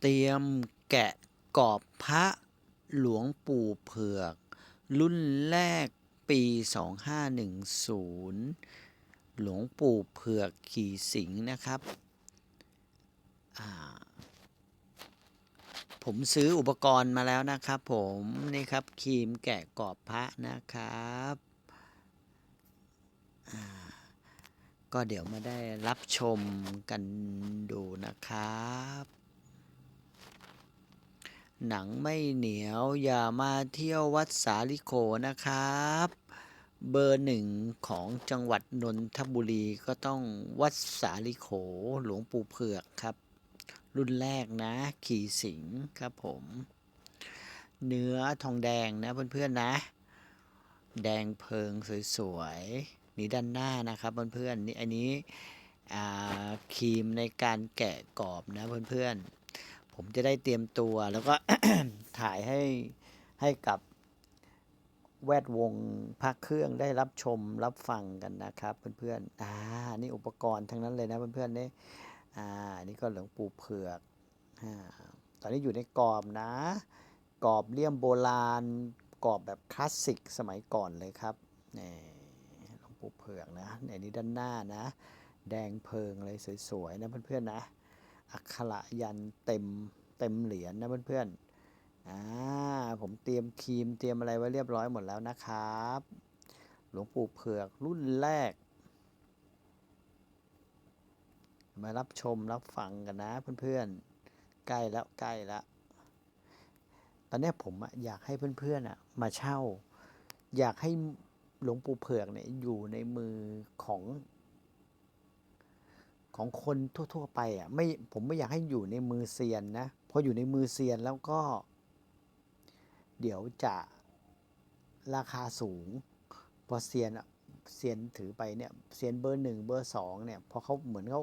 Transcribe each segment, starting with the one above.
เตรียมแกะกรอบพระหลวงปู่เผือก รุ่นแรกปี 2510 หลวงปู่เผือกขี่สิงนะครับผมซื้ออุปกรณ์มาแล้วนะครับผมนี่ครับครีมแกะกรอบพระนะครับก็เดี๋ยวมาได้รับชมกันดูนะครับ หนังไม่เหนียวอย่ามาเที่ยววัดสาลิโคนะครับ เบอร์หนึ่งของจังหวัดนนทบุรีก็ต้องวัดสาลิโขหลวงปู่เผือกครับ รุ่นแรกนะ ขี่สิงครับผม เนื้อทองแดงนะเพื่อนๆนะ แดงเพิงสวยๆนี่ด้านหน้านะครับเพื่อนๆนี่อันนี้ครีมในการแกะกรอบนะเพื่อนๆ ผมจะได้เตรียมตัวแล้วก็ถ่ายให้ให้กับแวดวงพักเครื่องได้รับชมรับฟังกันนะครับ เพื่อนๆ อ่า นี่อุปกรณ์ทั้งนั้นเลยนะเพื่อนๆนี่ อ่า นี่ก็หลวงปู่เผือก อ่า ตอนนี้อยู่ในกรอบนะ กรอบเลี่ยมโบราณ กรอบแบบคลาสสิกสมัยก่อนเลยครับ นี่หลวงปู่เผือกนะในนี้ด้านหน้านะ แดงเพลิงเลยสวยๆนะเพื่อนๆนะ อักขระยันเต็มเต็มเหรียญนะเพื่อนๆอ่าผมเตรียมครีมเตรียมอะไรไว้เรียบร้อยหมดแล้วนะครับ หลวงปู่เผือกรุ่นแรก มารับชมรับฟังกันนะเพื่อนๆ ใกล้แล้วใกล้แล้วตอนนี้ผมอยากให้เพื่อนๆอะมาเช่า อยากให้หลวงปู่เผือกเนี่ยอยู่ในมือของ ของคนทั่ว ๆ ไปอะไม่ผมไม่อยากให้อยู่ในมือเซียนนะพออยู่ในมือเซียนแล้วก็ เดี๋ยวจะราคาสูง พอเซียนอะเซียนถือไปเนี่ยเซียนเบอร์หนึ่งเบอร์สองเนี่ยพอเขาเหมือนเขา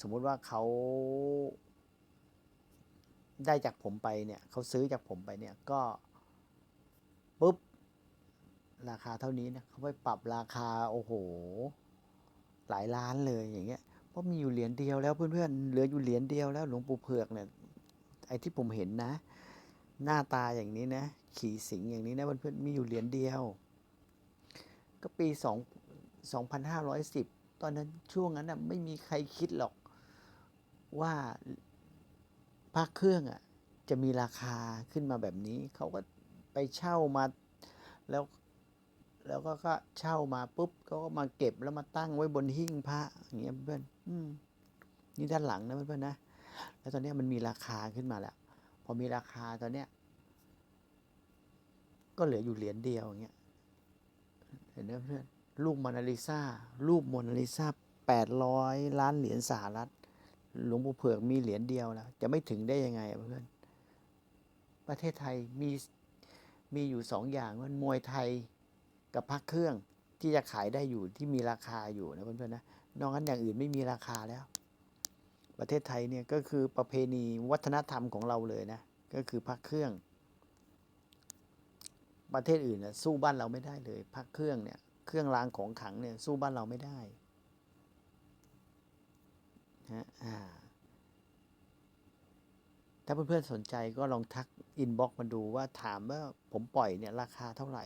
สมมุติว่าเขาได้จากผมไปเนี่ยเขาซื้อจากผมไปเนี่ยก็ปุ๊บราคาเท่านี้นะเขาไปปรับราคาโอ้โห หลายล้านเลยอย่างเงี้ย ราะมีอยู่เหรียญเดียวแล้วเพื่อนๆเหลืออยู่เหรียญเดียวแล้วหลวงปู่เผือกเนี่ยไอ้ที่ผมเห็นนะ หน้าตาอย่างนี้นะ ขี่สิงอย่างนี้นะเพื่อนๆมีอยู่เหรียญเดียว ก็ปีสองสองพันห้าร้อยสิบตอนนั้นช่วงนั้นนะไม่มีใครคิดหรอกว่าพระเครื่องอะจะมีราคาขึ้นมาแบบนี้ เขาก็ไปเช่ามาแล้ว แล้วก็ก็เช่ามาปุ๊บเขาก็มาเก็บแล้วมาตั้งไว้บนหิ้งพระอย่างเงี้ยเพื่อนอืมนี่ด้านหลังนะเพื่อนๆนะ แล้วตอนนี้มันมีราคาขึ้นมาแล้ว พอมีราคาตอนเนี้ย ก็เหลืออยู่เหรียญเดียวอย่างเงี้ย เห็นไหมเพื่อนรูปโมนาลิซารูปโมนาลิซาแปดร้อยล้านเหรียญสหรัฐ หลวงปู่เผือกมีเหรียญเดียวแล้ว จะไม่ถึงได้ยังไงเพื่อน ประเทศไทยมีมีอยู่สองอย่างมันมวยไทย กับพักเครื่องที่จะขายได้อยู่ที่มีราคาอยู่นะเพื่อนๆนะนอกนั้นอย่างอื่นไม่มีราคาแล้ว ประเทศไทยเนี่ยก็คือประเพณีวัฒนธรรมของเราเลยนะก็คือพักเครื่อง ประเทศอื่นนะสู้บ้านเราไม่ได้เลยพักเครื่องเนี่ยเครื่องรางของขังเนี่ยสู้บ้านเราไม่ได้นะอ่าถ้าเพื่อนๆสนใจก็ลองทักอินบ็อกมาดูว่าถามว่าผมปล่อยเนี่ยราคาเท่าไหร่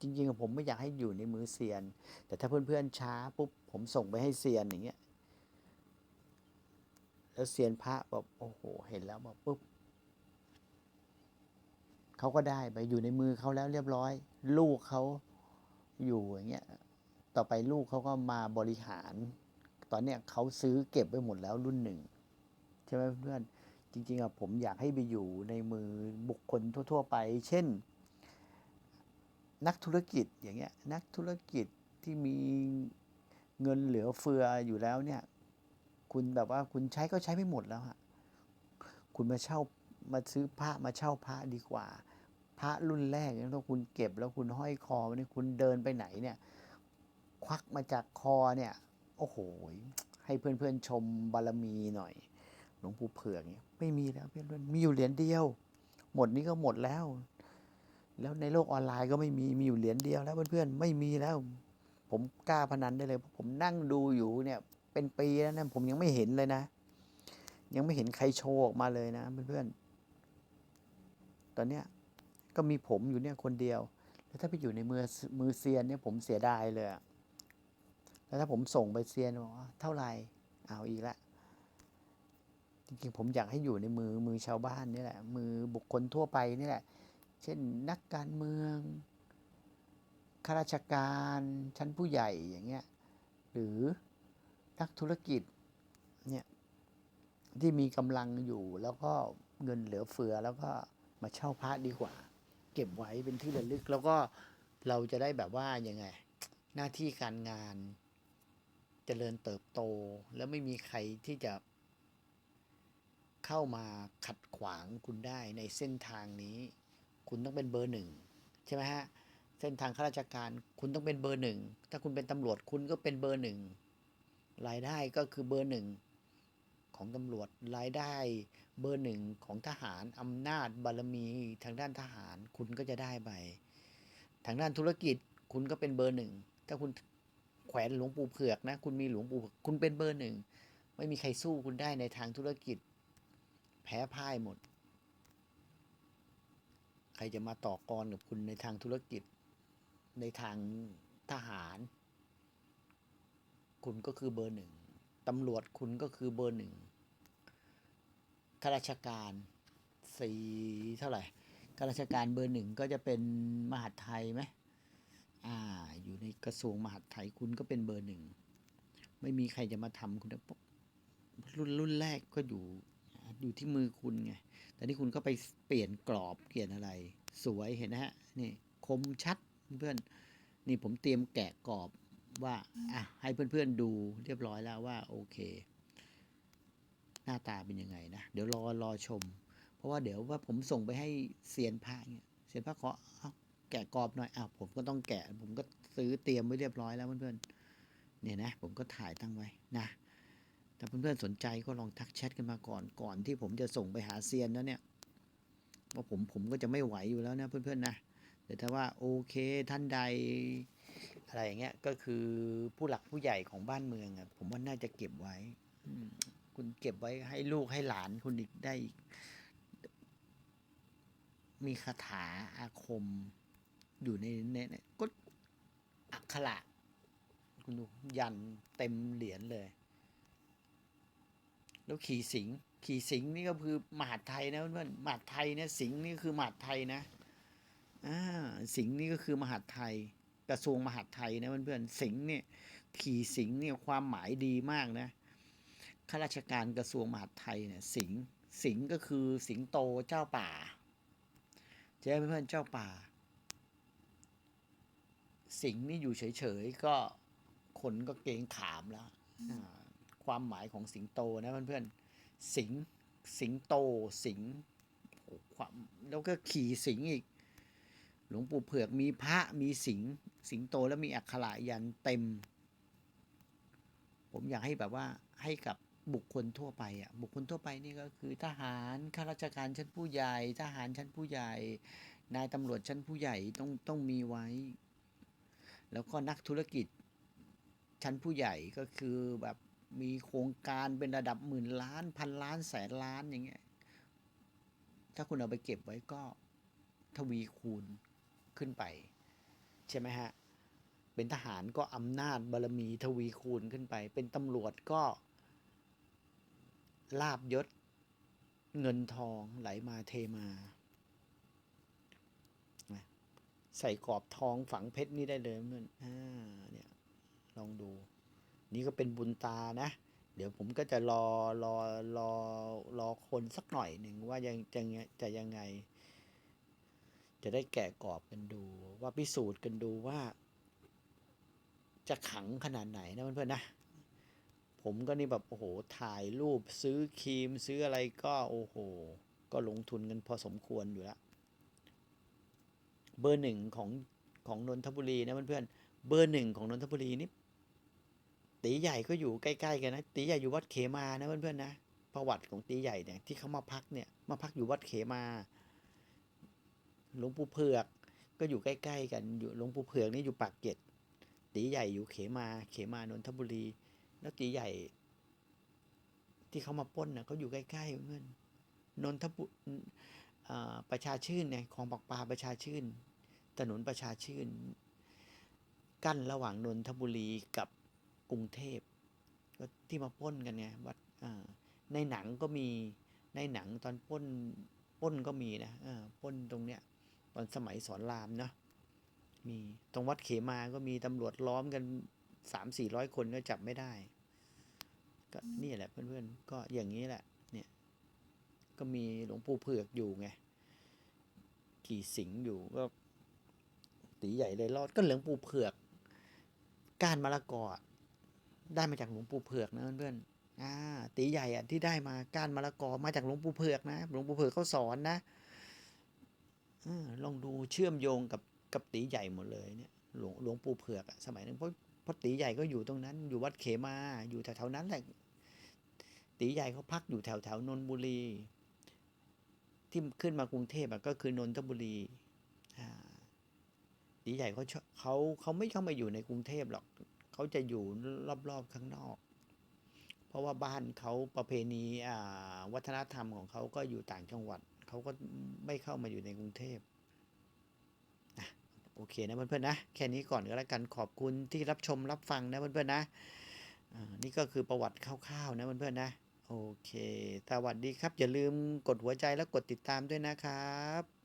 จริงๆผมไม่อยากให้อยู่ในมือเซียน แต่ถ้าเพื่อนๆช้าปุ๊บผมส่งไปให้เซียนอย่างเงี้ย แล้วเซียนพระแบบโอ้โห เห็นแล้วแบบปุ๊บเขาก็ได้ไปอยู่ในมือเขาแล้วเรียบร้อย ลูกเขาอยู่อย่างเงี้ย ต่อไปลูกเขาก็มาบริหาร ตอนเนี้ยเขาซื้อเก็บไว้หมดแล้วรุ่นหนึ่งใช่ไหมเพื่อนจริงๆอะผมอยากให้ไปอยู่ในมือบุคคลทั่ว ๆ ไป เช่น นักธุรกิจอย่างเงี้ยนักธุรกิจที่มีเงินเหลือเฟืออยู่แล้วเนี่ย คุณแบบว่าคุณใช้ก็ใช้ไม่หมดแล้วฮะคุณมาเช่ามาซื้อพระมาเช่าพระดีกว่า พระรุ่นแรกเนี่ยถ้าคุณเก็บแล้วคุณห้อยคอเนี่ยคุณเดินไปไหนเนี่ย ควักมาจากคอเนี่ย โอ้โหให้เพื่อนๆชมบารมีหน่อยหลวงปู่เผือกเนี่ยไม่มีแล้วเพื่อนๆมีอยู่เหรียญเดียว หมดนี้ก็หมดแล้ว แล้วในโลกออนไลน์ก็ไม่มีมีอยู่เหรียญเดียวแล้วเพื่อนๆไม่มีแล้ว ผมกล้าพนันได้เลยเพราะผมนั่งดูอยู่เนี่ย เป็นปีแล้วนะผมยังไม่เห็นเลยนะ ยังไม่เห็นใครโชว์ออกมาเลยนะเพื่อนๆตอนเนี้ยก็มีผมอยู่เนี่ยคนเดียว แล้วถ้าไปอยู่ในมือมือเซียนเนี่ยผมเสียดายเลยแล้วถ้าผมส่งไปเซียนบอกว่าเท่าไหร่เอาอีกละจริงๆผมอยากให้อยู่ในมือมือชาวบ้านนี่แหละ มือบุคคลทั่วไปนี่แหละ เช่นนักการเมืองข้าราชการชั้นผู้ใหญ่อย่างเงี้ยหรือนักธุรกิจเนี่ยที่มีกำลังอยู่แล้วก็เงินเหลือเฟือแล้วก็มาเช่าพระดีกว่า เก็บไว้เป็นที่ระลึก แล้วก็เราจะได้แบบว่ายังไง หน้าที่การงานจเจริญเติบโต แล้วไม่มีใครที่จะ เข้ามาขัดขวางคุณได้ในเส้นทางนี้ คุณต้องเป็นเบอร์หนึ่งใช่ไหมฮะเส้นทางข้าราชการคุณต้องเป็นเบอร์หนึ่งถ้าคุณเป็นตำรวจคุณก็เป็นเบอร์หนึ่งรายได้ก็คือเบอร์หนึ่งของตำรวจรายได้เบอร์หนึ่งของทหารอำนาจบารมีทางด้านทหารคุณก็จะได้ไปทางด้านธุรกิจคุณก็เป็นเบอร์หนึ่งถ้าคุณแขวนหลวงปู่เผือกนะ คุณมีหลวงปู่เผือกคุณเป็นเบอร์หนึ่งไม่มีใครสู้คุณได้ในทางธุรกิจ แพ้พ่ายหมด ครจะมาต่อกรกับคุณในทางธุรกิจ ในทางทหาร คุณก็คือเบอร์หนึ่งตำรวจคุณก็คือเบอร์หนึ่งข้าราชการสี่เท่าไหร่ข้าราชการเบอร์หนึ่งก็จะเป็นมหาดไทยไหมอ่า อยู่ในกระทรวงมหาดไทยคุณก็เป็นเบอร์หนึ่ง ไม่มีใครจะมาทำคุณ รุ่นรุ่นแรกก็อยู่ อยู่ที่มือคุณไง แต่นี่คุณก็ไปเปลี่ยนกรอบเปลี่ยนอะไร สวยเห็นนะฮะ นี่คมชัดเพื่อน นี่ผมเตรียมแกะกรอบว่า อะ ให้เพื่อนๆดูเรียบร้อยแล้วว่า โอเค หน้าตาเป็นยังไงนะ เดี๋ยวรอรอชม เพราะว่าเดี๋ยวว่าผมส่งไปให้เซียนพระเนี่ยเซียนพระขอเอาแกะกรอบหน่อยอ้าวผมก็ต้องแกะ ผมก็ซื้อเตรียมไว้เรียบร้อยแล้วเพื่อนๆเนี่ยนะ ผมก็ถ่ายตั้งไว้นะ ถ้าเพื่อนๆสนใจก็ลองทักแชทกันมาก่อนก่อนที่ผมจะส่งไปหาเซียนแล้วเนี่ยว่าผมผมก็จะไม่ไหวอยู่แล้วนะเพื่อนๆนะแต่ถ้าว่าโอเคท่านใดอะไรอย่างเงี้ยก็คือผู้หลักผู้ใหญ่ของบ้านเมืองอะผมว่าน่าจะเก็บไว้คุณเก็บไว้ให้ลูกให้หลานคุณอีกได้อีกมีคาถาอาคมอยู่ในในในก็อักขระคุณดูยันเต็มเหรียญเลย แล้วขี่สิง ขี่สิงนี่ก็คือมหาดไทยนะเพื่อนมหาดไทยเนี่ยสิงนี่คือมหาดไทยนะอ่าสิงนี่ก็คือมหาดไทย กระทรวงมหาดไทยนะเพื่อนๆสิงเนี่ยขี่สิงเนี่ยความหมายดีมากนะข้าราชการกระทรวงมหาดไทยเนี่ยสิงสิงก็คือสิงโตเจ้าป่าใช่ไหมเพื่อนเจ้าป่า สิงนี่อยู่เฉยๆก็คนก็เกงขามแล้ว ความหมายของสิงโตนะเพื่อนๆ สิง สิงโต สิงความแล้วก็ขี่สิงอีก หลวงปู่เผือกมีพระมีสิง สิงโตแล้วมีอักขระยันเต็ม ผมอยากให้แบบว่าให้กับบุคคลทั่วไปอะบุคคลทั่วไปนี่ก็คือทหารข้าราชการชั้นผู้ใหญ่ ทหารชั้นผู้ใหญ่ นายตำรวจชั้นผู้ใหญ่ต้องต้องมีไว้ แล้วก็นักธุรกิจชั้นผู้ใหญ่ก็คือแบบ มีโครงการเป็นระดับหมื่นล้านพันล้านแสนล้านอย่างเงี้ย ถ้าคุณเอาไปเก็บไว้ก็ทวีคูณขึ้นไป ใช่ไหมฮะ เป็นทหารก็อำนาจบารมีทวีคูณขึ้นไป เป็นตำรวจก็ลาบยศเงินทองไหลมาเทมาใส่กรอบทองฝังเพชรนี่ได้เลยเพื่อนอ่าเนี่ย ลองดู นี่ก็เป็นบุญตานะ เดี๋ยวผมก็จะรอรอรอรอคนสักหน่อยหนึ่งว่ายังจะจะยังไง จะได้แกะกรอบกันดู ว่าพิสูจน์กันดูว่า จะขังขนาดไหนนะเพื่อนๆนะผมก็นี่แบบโอ้โหถ่ายรูปซื้อครีมซื้ออะไรก็โอ้โห ก็ลงทุนกันพอสมควรอยู่แล้วเบอร์หนึ่งของของนนทบุรีนะเพื่อนๆเบอร์หนึ่งของนนทบุรีนี่ ตีใหญ่ก็อยู่ใกล้ๆกันนะตีใหญ่อยู่วัดเขมานะเพื่อนๆนะประวัติของตีใหญ่เนี่ยที่เขามาพักเนี่ยมาพักอยู่วัดเขมาหลวงปู่เผือกก็อยู่ใกล้ๆกันอยู่หลวงปู่เผือกนี่อยู่ปากเกร็ดตีใหญ่อยู่เขมา เขมานนทบุรี แล้วตีใหญ่ ที่เขามาป้นน่ะเขาอยู่ใกล้ๆเพื่อนนนทบุอ่าประชาชื่นเนี่ยของปากปลาประชาชื่นถนนประชาชื่น กั้นระหว่างนนทบุรีกับ กรุงเทพก็ที่มาป้นกันไงวัดในหนังก็มีในหนังตอนป้นป้นก็มีนะป้นตรงเนี้ยตอนสมัยสอนรามเนาะมีตรงวัดเขมาก็มีตำรวจล้อมกันสามสี่ร้อยคนก็จับไม่ได้ ก็นี่แหละเพื่อนๆ ก็อย่างนี้แหละ เนี่ย ก็มีหลวงปู่เผือกอยู่ไงกี่สิงอยู่ก็ตีใหญ่เลยรอดก็หลวงปู่เผือกก้านมะละกอ ได้มาจากหลวงปู่เผือกนะเพื่อนๆอ่าตีใหญ่อะที่ได้มาก้านมะละกอมาจากหลวงปู่เผือกนะหลวงปู่เผือกเขาสอนนะอลองดูเชื่อมโยงกับกับตีใหญ่หมดเลยเนี่ยหลวงหลวงปู่เผือกอะสมัยนั้นเพราะเพราะตีใหญ่ก็อยู่ตรงนั้น อยู่วัดเขมาอยู่แถวๆนั้นแหละตีใหญ่เขาพักอยู่แถวๆนนทบุรี ที่ขึ้นมากรุงเทพอะก็คือนนทบุรีอ่าตีใหญ่เขาเขาเขาไม่เข้ามาอยู่ในกรุงเทพหรอก เขาจะอยู่รอบๆข้างนอก เพราะว่าบ้านเขาประเพณีวัฒนธรรมของเขาก็อยู่ต่างจังหวัด เขาก็ไม่เข้ามาอยู่ในกรุงเทพโอเคนะเพื่อนๆนะ แค่นี้ก่อนก็แล้วกันขอบคุณที่รับชมรับฟังนะเพื่อนๆนะนี่ก็คือประวัติคร่าวๆนะเพื่อนๆนะโอเค สวัสดีครับ อย่าลืมกดหัวใจและกดติดตามด้วยนะครับ